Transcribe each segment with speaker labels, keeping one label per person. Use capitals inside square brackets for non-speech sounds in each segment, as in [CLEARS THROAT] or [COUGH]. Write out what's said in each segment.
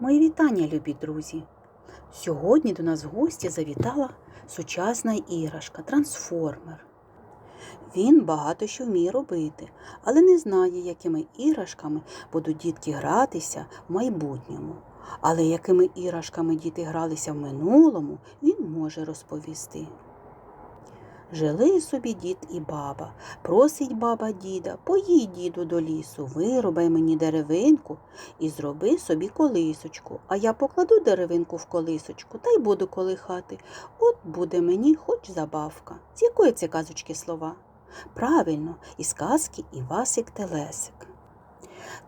Speaker 1: Мої вітання, любі друзі! Сьогодні до нас в гості завітала сучасна іграшка трансформер. Він багато що вміє робити, але не знає, якими іграшками будуть дітки гратися в майбутньому. Але якими іграшками діти гралися в минулому, він може розповісти. Жили собі дід і баба. Просить баба діда, поїдь, діду, до лісу, вирубай мені деревинку і зроби собі колисочку. А я покладу деревинку в колисочку та й буду колихати. От буде мені хоч забавка. З якої це казочки слова? Правильно, із казки Івасик Телесик.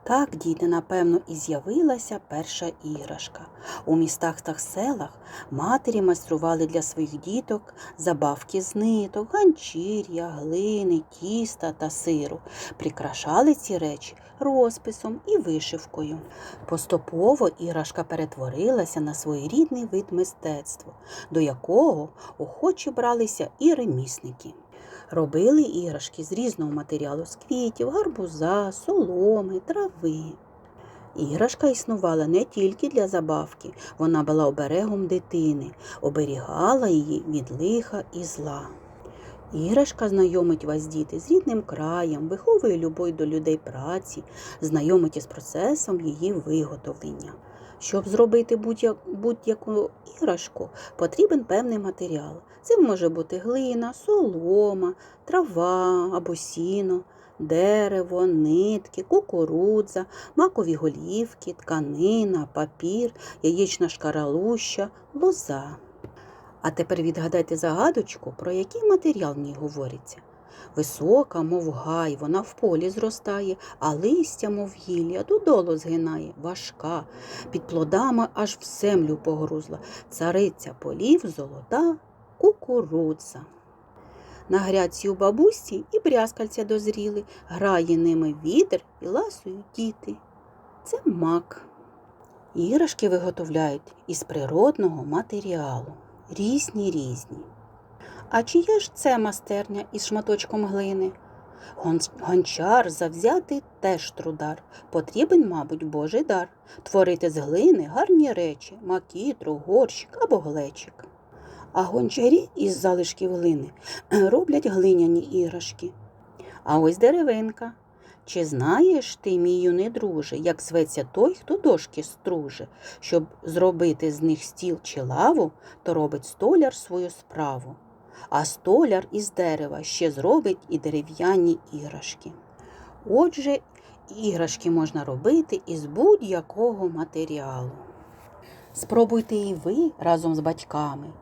Speaker 1: Так, діти, напевно, і з'явилася перша іграшка. У містах та селах матері майстрували для своїх діток забавки з ниток, ганчір'я, глини, тіста та сиру. Прикрашали ці речі розписом і вишивкою. Поступово іграшка перетворилася на своєрідний вид мистецтва, до якого охоче бралися і ремісники. Робили іграшки з різного матеріалу з квітів, гарбуза, соломи, трави. Іграшка існувала не тільки для забавки, вона була оберегом дитини, оберігала її від лиха і зла. Іграшка знайомить вас, діти, з рідним краєм, виховує любов до людей праці, знайомить із процесом її виготовлення. Щоб зробити будь-я- будь-яку іграшку, потрібен певний матеріал. Це може бути глина, солома, трава або сіно, дерево, нитки, кукурудза, макові голівки, тканина, папір, яєчна шкаралуща, лоза. А тепер відгадайте загадочку, про який матеріал в ній говориться. Висока, мов гай, вона в полі зростає, а листя, мов гілля, додолу згинає, важка, під плодами аж в землю погрузла, цариця полів золота кукурудза. На грядці у бабусі і брязкальця дозріли, грає ними вітер і ласують діти. Це мак. Іграшки виготовляють із природного матеріалу. Різні різні. А чия ж це майстерня із шматочком глини? Гон- Гончар завзятий теж трудар. Потрібен, мабуть, божий дар. Творити з глини гарні речі, макітру, горщик або глечик. А гончарі із залишків глини [CLEARS THROAT] роблять глиняні іграшки. А ось деревинка. Чи знаєш ти, мій юний друже, як зветься той, хто дошки струже? Щоб зробити з них стіл чи лаву, то робить столяр свою справу. А столяр із дерева ще зробить і дерев'яні іграшки. Отже, іграшки можна робити із будь-якого матеріалу. Спробуйте і ви разом з батьками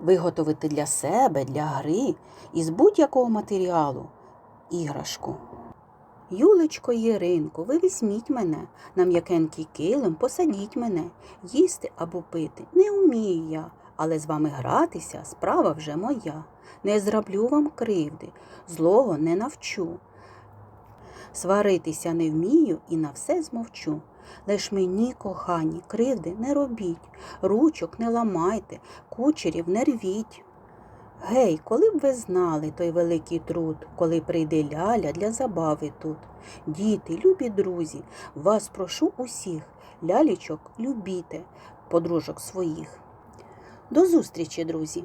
Speaker 1: виготовити для себе, для гри із будь-якого матеріалу іграшку. Юлечко, Єринко, ви візьміть мене, на м'якенький килим посадіть мене, їсти або пити не вмію я, але з вами гратися справа вже моя. Не зроблю вам кривди, злого не навчу. Сваритися не вмію і на все змовчу. Лиш мені, кохані, кривди не робіть, ручок не ламайте, кучерів не рвіть. Гей, коли б ви знали той великий труд, коли прийде ляля для забави тут. Діти, любі друзі, вас прошу усіх, лялічок любіте, подружок своїх. До зустрічі, друзі!